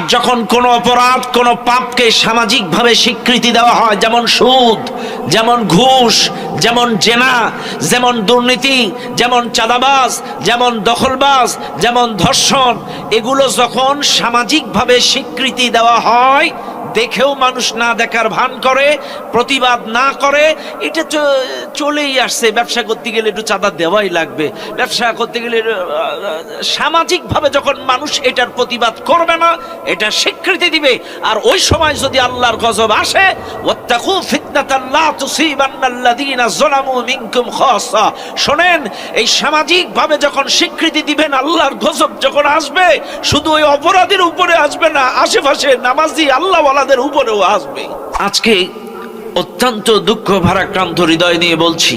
আর যখন কোনো অপরাধ কোনো পাপকে সামাজিকভাবে স্বীকৃতি দেওয়া হয়, যেমন সুদ, যেমন ঘুষ, যেমন জেনা, যেমন দুর্নীতি, যেমন চাঁদাবাস যেমন দখলবাস যেমন ধর্ষণ, এগুলো যখন সামাজিকভাবে স্বীকৃতি দেওয়া হয় দেখেও মানুষ না দেখার ভান করে, প্রতিবাদ না করে, এটা চলেই আসছে। ব্যবসা করতে গেলে একটু চাঁদা দেওয়াই লাগবে। ব্যবসা করতে গেলে সামাজিকভাবে যখন মানুষ এটার প্রতিবাদ করবে না, এটা স্বীকৃতি দিবে। আর ওই সময় যদি আল্লাহর গজব আসে শোনেন, এই সামাজিকভাবে যখন স্বীকৃতি দিবেন আল্লাহর গজব যখন আসবে, শুধু ওই অপরাধীর উপরে আসবে না, আশেপাশে নামাজি আল্লাহওয়ালাদের উপরেও আসবে। আজকে অত্যন্ত দুঃখ ভারাক্রান্ত হৃদয় নিয়ে বলছি,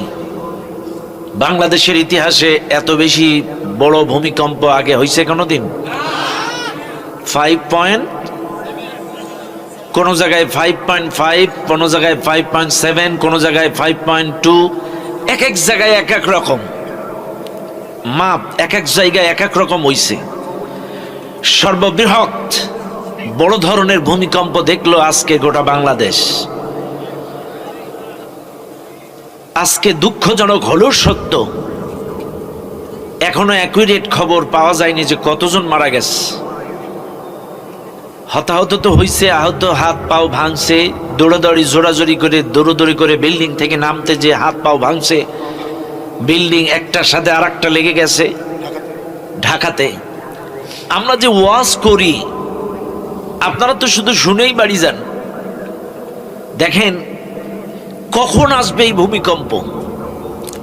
বাংলাদেশের ইতিহাসে এত বেশি বড় ভূমিকম্প আগে হয়েছে কোনোদিন? ফাইভ পয়েন্ট কোন জায়গায় ফাইভ পয়েন্ট ফাইভ কোন জায়গায় ফাইভ পয়েন্ট সেভেন কোন জায়গায় ফাইভ পয়েন্ট টু এক এক জায়গায় এক এক রকম। মাপ এক এক জায়গায় এক এক রকম হইছে। সর্ববৃহৎ বড় ধরনের ভূমিকম্প দেখল আজকে গোটা বাংলাদেশ। আজকে দুঃখজনক হলেও সত্য, এখনও অ্যাকুরেট খবর পাওয়া যায়নি যে কতজন মারা গেছে। হতাহত তো হইছে, আহত, হাত পাও ভাঙছে, দৌড়াদৌড়ি জোড়াজোড়ি করে, দৌড়োদৌড়ি করে বিল্ডিং থেকে নামতে যে হাত পাও ভাঙছে, বিল্ডিং একটার সাথে আর লেগে গেছে ঢাকাতে। আমরা যে ওয়াশ করি আপনারা তো শুধু শুনেই বাড়ি যান। দেখেন, কখন আসবে এই ভূমিকম্প?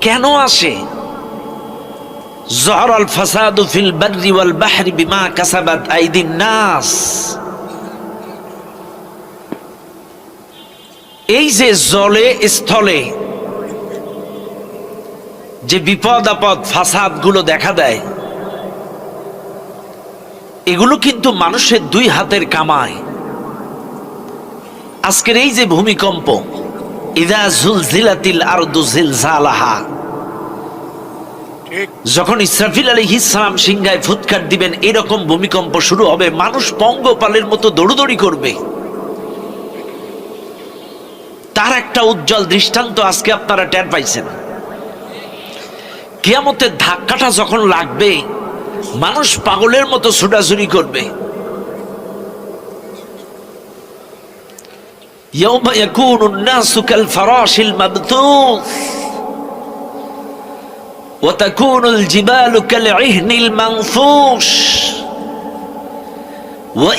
কেন আসে? জহর আল ফাসাদু ফিল বাররি ওয়াল বাহরি বিমা কাসাবাত আইদিন নাস। এই যে জলে, স্থলে যে বিপদ আপদ ফাসাদগুলো দেখা দেয় এগুলো কিন্তু মানুষের দুই হাতের কামায় আজকের এই যে ভূমিকম্প, ইদা জুলজিলাতিল আরদু জিলজালাহা, যখন ইসরাফিল আলী ইসলাম সিংহায় ফুৎকার দিবেন, এরকম ভূমিকম্প শুরু হবে, মানুষ পঙ্গপালের মতো দৌড়দৌড়ি করবে। তার একটা উজ্জ্বল দৃষ্টান্ত আজকে আপনারা টের পাইছেন। কিয়ামতের ধাক্কাটা যখন লাগবে মানুষ পাগলের মতো ছোটাছুটি করবে يوم يكون الناس كالفراش المبثوث وتكون الجبال كالعهن المنفوش